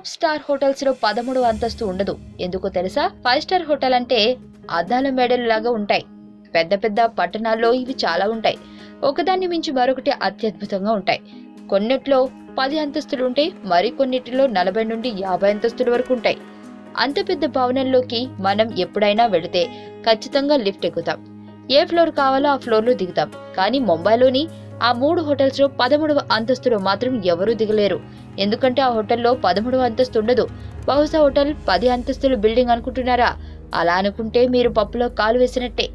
Top star హోటల్స్లో పదమూడు అంతస్తు ఉండదు. ఎందుకో తెలుసా? ఫైవ్ స్టార్ హోటల్ అంటే అద్దాల మేడలు లాగా ఉంటాయి. పెద్ద పెద్ద పట్టణాల్లో ఇవి చాలా ఉంటాయి. ఒకదాన్ని మించి మరొకటి అత్యద్భుతంగా ఉంటాయి. కొన్నిట్లో పది అంతస్తులు ఉంటే మరికొన్నిటిలో నలభై నుండి యాభై అంతస్తుల వరకు ఉంటాయి. అంత పెద్ద భవనంలోకి మనం ఎప్పుడైనా వెళితే ఖచ్చితంగా లిఫ్ట్ ఎక్కుతాం. ఏ ఫ్లోర్ కావాలో ఆ ఫ్లోర్లో దిగుతాం. కానీ ముంబైలోని ఆ మూడు హోటల్స్లో పదమూడవ అంతస్తులో మాత్రం ఎవరూ దిగలేరు. ఎందుకంటే ఆ హోటల్లో పదమూడవ అంతస్తు ఉండదు. బహుశా హోటల్ పది అంతస్తుల బిల్డింగ్ అనుకుంటున్నారా? అలా అనుకుంటే మీరు పప్పులో కాలు వేసినట్టే.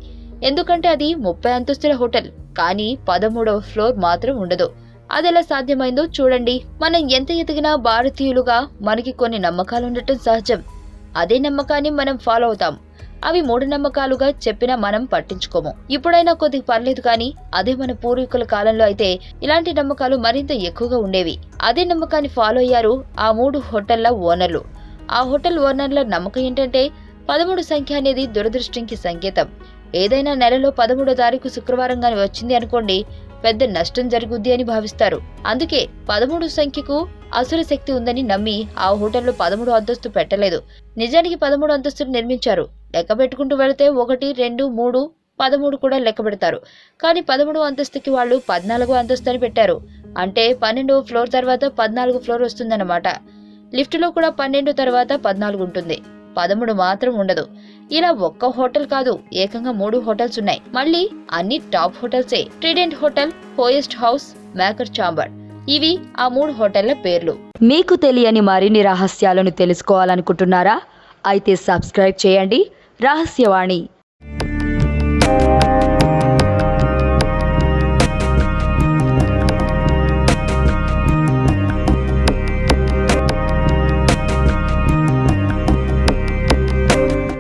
ఎందుకంటే అది ముప్పై అంతస్తుల హోటల్ కానీ పదమూడవ ఫ్లోర్ మాత్రం ఉండదు. అదెలా సాధ్యమైందో చూడండి. మనం ఎంత ఎదిగినా భారతీయులుగా మనకి కొన్ని నమ్మకాలు ఉండటం సహజం. అదే నమ్మకాన్ని మనం ఫాలో అవుతాం. అవి మూఢనమ్మకాలుగా చెప్పినా మనం పట్టించుకోము. ఇప్పుడైనా కొద్దిగా పర్లేదు కానీ అదే మన పూర్వీకుల కాలంలో అయితే ఇలాంటి నమ్మకాలు మరింత ఎక్కువగా ఉండేవి. అదే నమ్మకాన్ని ఫాలో అయ్యారు ఆ మూడు హోటళ్ళ ఓనర్లు. ఆ హోటల్ ఓనర్ల నమ్మకం ఏంటంటే పదమూడు సంఖ్య అనేది దురదృష్టికి సంకేతం. ఏదైనా నెలలో పదమూడో తారీఖు శుక్రవారం కానీ వచ్చింది అనుకోండి పెద్ద నష్టం జరుగుద్ది అని భావిస్తారు. అందుకే పదమూడు సంఖ్యకు అసుర శక్తి ఉందని నమ్మి ఆ హోటల్లో పదమూడు అంతస్తు పెట్టలేదు. నిజానికి పదమూడు అంతస్తులు నిర్మించారు. లెక్క పెట్టుకుంటూ వెళితే ఒకటి రెండు మూడు పదమూడు కూడా లెక్క పెడతారు. కానీ పదమూడు అంతస్తుకి వాళ్ళు పద్నాలుగో అంతస్తు అని పెట్టారు. అంటే పన్నెండవ ఫ్లోర్ తర్వాత పద్నాలుగు ఫ్లోర్ వస్తుందన్నమాట. లిఫ్ట్లో కూడా పన్నెండు తర్వాత పద్నాలుగు ఉంటుంది. పదమూడు మాత్రం ఉండదు. ఇలా ఒక్క హోటల్ కాదు ఏకంగా మూడు హోటల్స్ ఉన్నాయి. మళ్ళీ అన్ని టాప్ హోటల్సే. ట్రిడెంట్ హోటల్ హోయెస్ట్ హౌస్ మేకర్ చాంబర్ ఇవి ఆ మూడు హోటళ్ళ పేర్లు. మీకు తెలియని మరిన్ని రహస్యాలను తెలుసుకోవాలనుకుంటున్నారా? అయితే సబ్స్క్రైబ్ చేయండి. రహస్యవాణి.